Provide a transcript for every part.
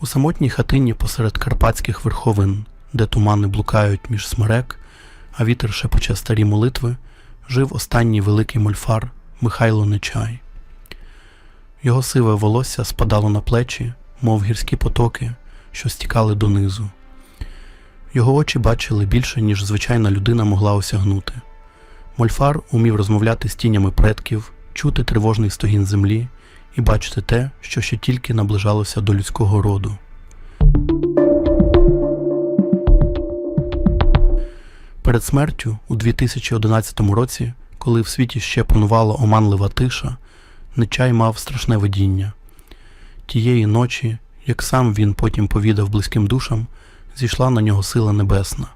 У самотній хатині посеред карпатських верховин, де тумани блукають між смерек, а вітер шепоче старі молитви, жив останній великий мольфар Михайло Нечай. Його сиве волосся спадало на плечі, мов гірські потоки, що стікали донизу. Його очі бачили більше, ніж звичайна людина могла осягнути. Мольфар умів розмовляти з тінями предків, чути тривожний стогін землі і бачити те, що ще тільки наближалося до людського роду. Перед смертю у 2011 році, коли в світі ще панувала оманлива тиша, Нечай мав страшне видіння. Тієї ночі, як сам він потім повідав близьким душам, зійшла на нього сила небесна.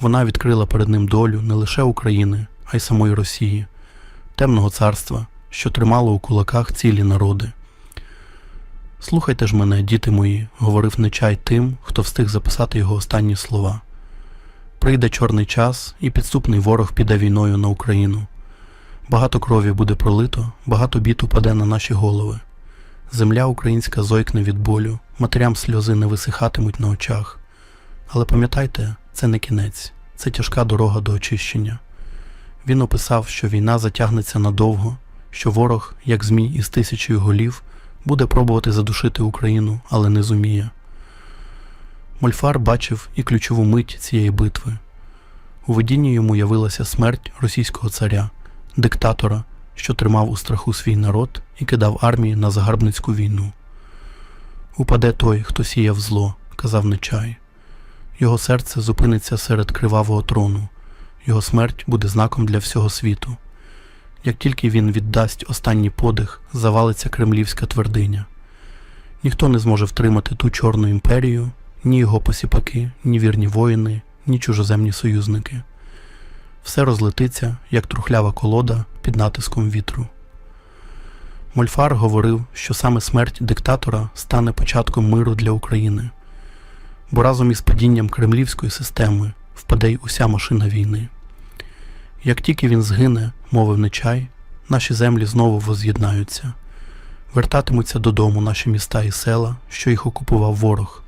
Вона відкрила перед ним долю не лише України, а й самої Росії, темного царства, що тримало у кулаках цілі народи. Слухайте ж мене, діти мої, говорив Нечай тим, хто встиг записати його останні слова. Прийде чорний час, і підступний ворог піде війною на Україну. Багато крові буде пролито, багато бід упаде на наші голови. Земля українська зойкне від болю, матерям сльози не висихатимуть на очах. Але пам'ятайте, це не кінець, це тяжка дорога до очищення. Він описав, що війна затягнеться надовго, що ворог, як змій із тисячею голів, буде пробувати задушити Україну, але не зуміє. Мольфар бачив і ключову мить цієї битви. У видінні йому явилася смерть російського царя, диктатора, що тримав у страху свій народ і кидав армії на загарбницьку війну. Упаде той, хто сіяв зло, казав Нечай. Його серце зупиниться серед кривавого трону, його смерть буде знаком для всього світу. Як тільки він віддасть останній подих, завалиться кремлівська твердиня. Ніхто не зможе втримати ту чорну імперію, ні його посіпаки, ні вірні воїни, ні чужоземні союзники. Все розлетиться, як трухлява колода під натиском вітру. Мольфар говорив, що саме смерть диктатора стане початком миру для України, бо разом із падінням кремлівської системи впаде й уся машина війни. Як тільки він згине, мовив Нечай, наші землі знову воз'єднаються, вертатимуться додому наші міста і села, що їх окупував ворог,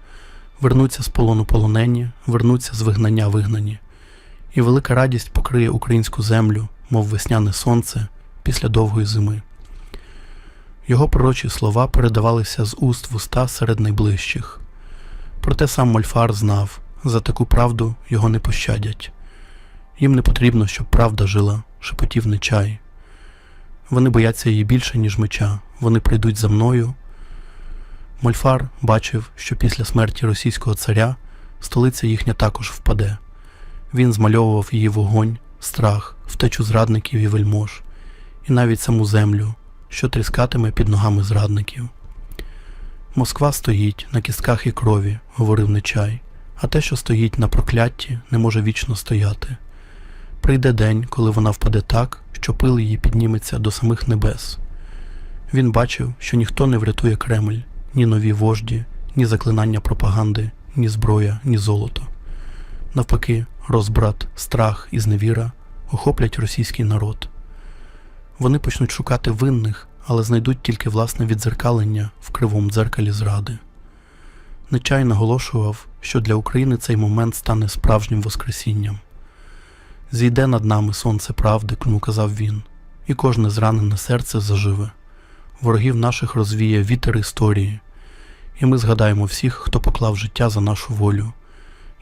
вернуться з полону полонені, вернуться з вигнання вигнані, і велика радість покриє українську землю, мов весняне сонце, після довгої зими. Його пророчі слова передавалися з уст в уста серед найближчих. Проте сам Мольфар знав, за таку правду його не пощадять. Їм не потрібно, щоб правда жила, шепотів нечай. Вони бояться її більше, ніж меча, вони прийдуть за мною. Мольфар бачив, що після смерті російського царя столиця їхня також впаде. Він змальовував її вогонь, страх, втечу зрадників і вельмож, і навіть саму землю, що тріскатиме під ногами зрадників. Москва стоїть на кістках і крові, говорив Нечай, а те, що стоїть на прокляття, не може вічно стояти. Прийде день, коли вона впаде так, що пил її підніметься до самих небес. Він бачив, що ніхто не врятує Кремль, ні нові вожді, ні заклинання пропаганди, ні зброя, ні золото. Навпаки, розбрат, страх і зневіра охоплять російський народ. Вони почнуть шукати винних, але знайдуть тільки власне відзеркалення в кривому дзеркалі зради. Нечай наголошував, що для України цей момент стане справжнім воскресінням. Зійде над нами сонце правди, кому казав він, і кожне зранене серце заживе. Ворогів наших розвіє вітер історії, і ми згадаємо всіх, хто поклав життя за нашу волю.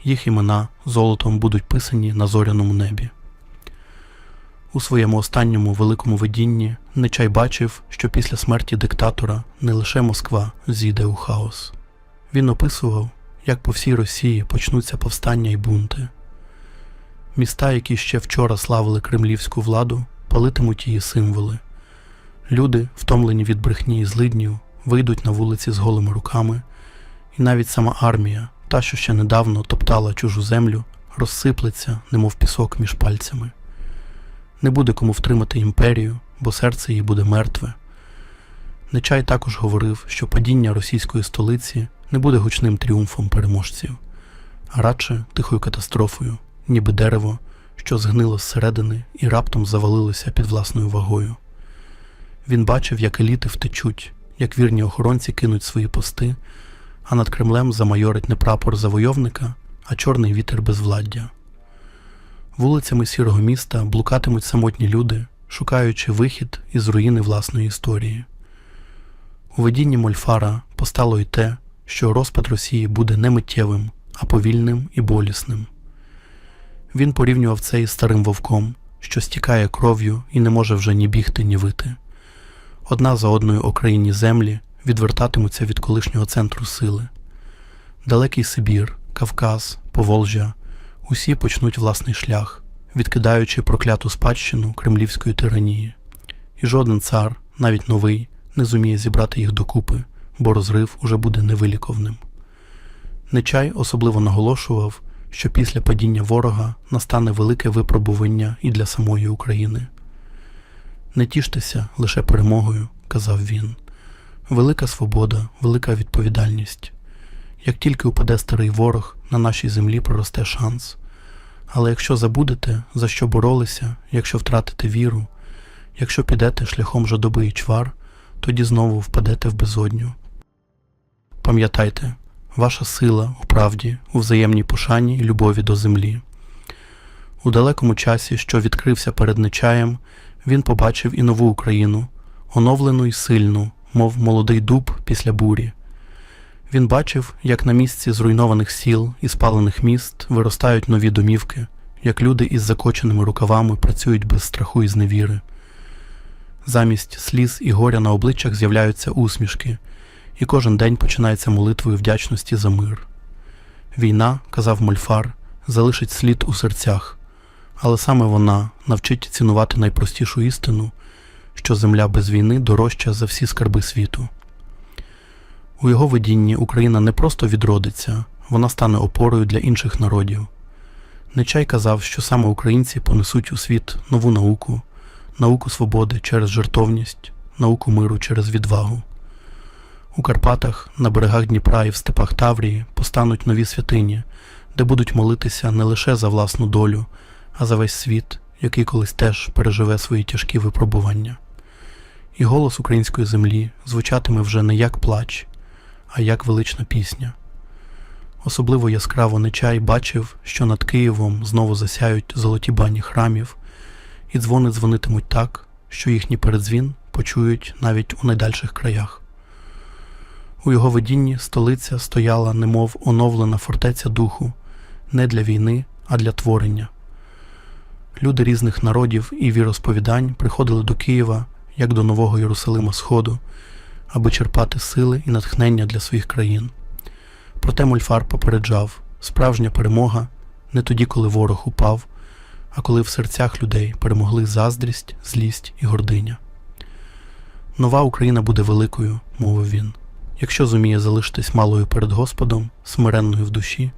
Їх імена золотом будуть писані на зоряному небі. У своєму останньому великому видінні Нечай бачив, що після смерті диктатора не лише Москва зійде у хаос. Він описував, як по всій Росії почнуться повстання й бунти. Міста, які ще вчора славили кремлівську владу, палитимуть її символи. Люди, втомлені від брехні і злиднів, вийдуть на вулиці з голими руками, і навіть сама армія, та, що ще недавно топтала чужу землю, розсиплеться, немов пісок між пальцями. Не буде кому втримати імперію, бо серце її буде мертве. Нечай також говорив, що падіння російської столиці не буде гучним тріумфом переможців, а радше тихою катастрофою, ніби дерево, що згнило зсередини і раптом завалилося під власною вагою. Він бачив, як еліти втечуть, як вірні охоронці кинуть свої пости, а над Кремлем замайорить не прапор завойовника, а чорний вітер безвладдя. Вулицями сірого міста блукатимуть самотні люди, шукаючи вихід із руїни власної історії. У видінні Мольфара постало й те, що розпад Росії буде не миттєвим, а повільним і болісним. Він порівнював це із старим вовком, що стікає кров'ю і не може вже ні бігти, ні вити. Одна за одною окраїнні землі відвертатимуться від колишнього центру сили. Далекий Сибір, Кавказ, Поволжя усі почнуть власний шлях, відкидаючи прокляту спадщину кремлівської тиранії. І жоден цар, навіть новий, не зуміє зібрати їх докупи, бо розрив уже буде невиліковним. Нечай особливо наголошував, що після падіння ворога настане велике випробування і для самої України. Не тіштеся лише перемогою, казав він. Велика свобода, велика відповідальність. Як тільки упаде старий ворог, на нашій землі проросте шанс. Але якщо забудете, за що боролися, якщо втратите віру, якщо підете шляхом жадоби і чвар, тоді знову впадете в безодню. Пам'ятайте, ваша сила у правді, у взаємній пошані і любові до землі. У далекому часі, що відкрився перед нечаєм, він побачив і нову Україну, оновлену і сильну, мов молодий дуб після бурі. Він бачив, як на місці зруйнованих сіл і спалених міст виростають нові домівки, як люди із закоченими рукавами працюють без страху і зневіри. Замість сліз і горя на обличчях з'являються усмішки, і кожен день починається молитвою вдячності за мир. Війна, казав Мольфар, залишить слід у серцях, але саме вона навчить цінувати найпростішу істину, що земля без війни дорожча за всі скарби світу. У його видінні Україна не просто відродиться, вона стане опорою для інших народів. Нечай казав, що саме українці понесуть у світ нову науку, науку свободи через жертовність, науку миру через відвагу. У Карпатах, на берегах Дніпра і в степах Таврії постануть нові святині, де будуть молитися не лише за власну долю, а за весь світ, який колись теж переживе свої тяжкі випробування. І голос української землі звучатиме вже не як плач, а як велична пісня. Особливо яскраво Нечай бачив, що над Києвом знову засяють золоті бані храмів, і дзвони дзвонитимуть так, що їхній передзвін почують навіть у найдальших краях. У його видінні столиця стояла, немов оновлена фортеця духу, не для війни, а для творення. Люди різних народів і віросповідань приходили до Києва як до Нового Єрусалима Сходу, аби черпати сили і натхнення для своїх країн. Проте Мольфар попереджав справжня перемога не тоді, коли ворог упав, а коли в серцях людей перемогли заздрість, злість і гординя. Нова Україна буде великою, мовив він, якщо зуміє залишитись малою перед Господом, смиренною в душі,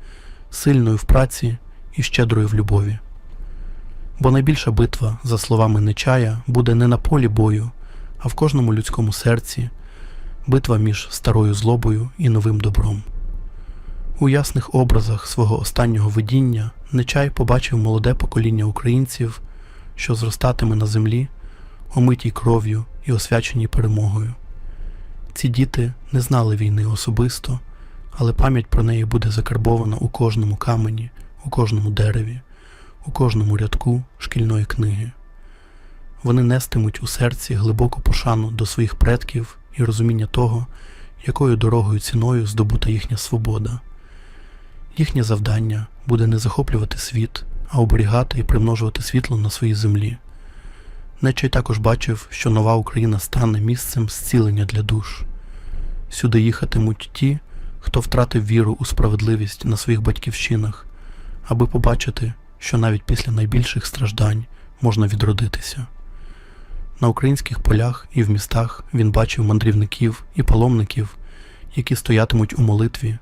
сильною в праці і щедрою в любові. Бо найбільша битва, за словами Нечая, буде не на полі бою, а в кожному людському серці, битва між старою злобою і новим добром. У ясних образах свого останнього видіння Нечай побачив молоде покоління українців, що зростатиме на землі, омитій кров'ю і освяченій перемогою. Ці діти не знали війни особисто, але пам'ять про неї буде закарбована у кожному камені, у кожному дереві, у кожному рядку шкільної книги. Вони нестимуть у серці глибоку пошану до своїх предків і розуміння того, якою дорогою ціною здобута їхня свобода. Їхнє завдання буде не захоплювати світ, а оберігати і примножувати світло на своїй землі. Нечай також бачив, що нова Україна стане місцем зцілення для душ. Сюди їхатимуть ті, хто втратив віру у справедливість на своїх батьківщинах, аби побачити, що навіть після найбільших страждань можна відродитися. На українських полях і в містах він бачив мандрівників і паломників, які стоятимуть у молитві,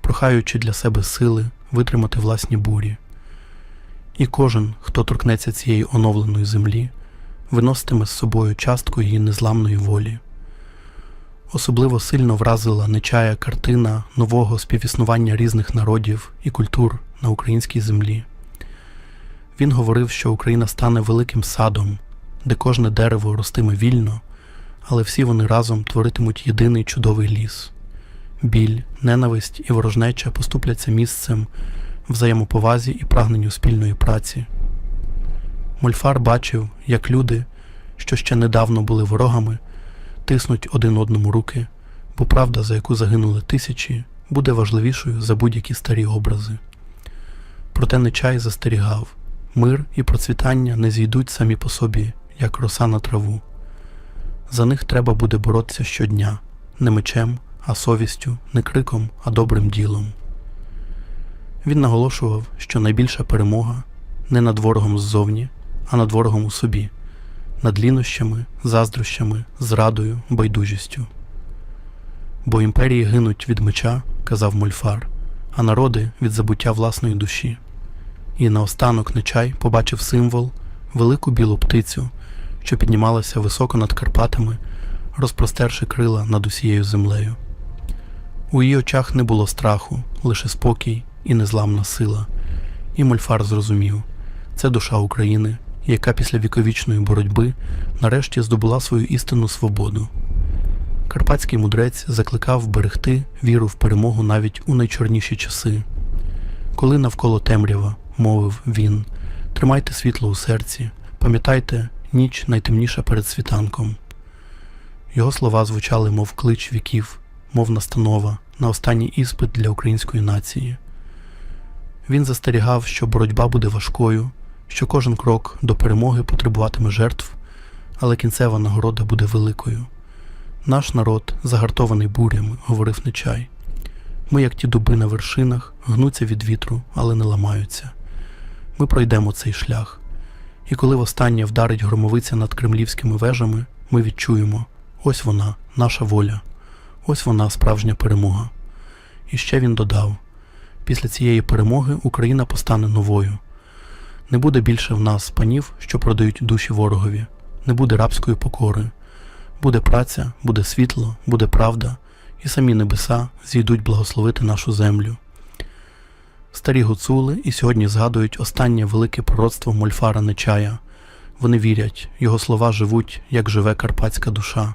прохаючи для себе сили витримати власні бурі. І кожен, хто торкнеться цієї оновленої землі, виноситиме з собою частку її незламної волі. Особливо сильно вразила нечая картина нового співіснування різних народів і культур на українській землі. Він говорив, що Україна стане великим садом, де кожне дерево ростиме вільно, але всі вони разом творитимуть єдиний чудовий ліс. біль, ненависть і ворожнеча поступляться місцем взаємоповазі і прагненню спільної праці. Мольфар бачив, як люди, що ще недавно були ворогами, тиснуть один одному руки, бо правда, за яку загинули тисячі, буде важливішою за будь-які старі образи. Проте Нечай застерігав мир і процвітання не зійдуть самі по собі, як роса на траву. За них треба буде боротися щодня, не мечем, а совістю, не криком, а добрим ділом. Він наголошував, що найбільша перемога не над ворогом ззовні, а над ворогом у собі, над лінощами, заздрощами, зрадою, байдужістю. Бо імперії гинуть від меча, казав Мольфар, а народи від забуття власної душі. І наостанок Нечай побачив символ, велику білу птицю, що піднімалася високо над Карпатами, розпростерши крила над усією землею. У її очах не було страху, лише спокій і незламна сила. І Мольфар зрозумів це душа України, яка після віковічної боротьби нарешті здобула свою істинну свободу. Карпатський мудрець закликав берегти віру в перемогу навіть у найчорніші часи. Коли навколо темрява, мовив він, тримайте світло у серці, пам'ятайте, ніч найтемніша перед світанком. Його слова звучали, мов клич віків, мов настанова на останній іспит для української нації. Він застерігав, що боротьба буде важкою, що кожен крок до перемоги потребуватиме жертв, але кінцева нагорода буде великою. Наш народ загартований бурями, говорив Нечай. Ми, як ті дуби на вершинах, гнуться від вітру, але не ламаються. Ми пройдемо цей шлях. І коли востаннє вдарить громовиця над кремлівськими вежами, ми відчуємо ось вона, наша воля, ось вона справжня перемога. І ще він додав: після цієї перемоги Україна постане новою. Не буде більше в нас панів, що продають душі ворогові, не буде рабської покори. Буде праця, буде світло, буде правда, і самі небеса зійдуть благословити нашу землю. Старі гуцули і сьогодні згадують останнє велике пророцтво Мольфара Нечая. Вони вірять, його слова живуть, як живе карпатська душа.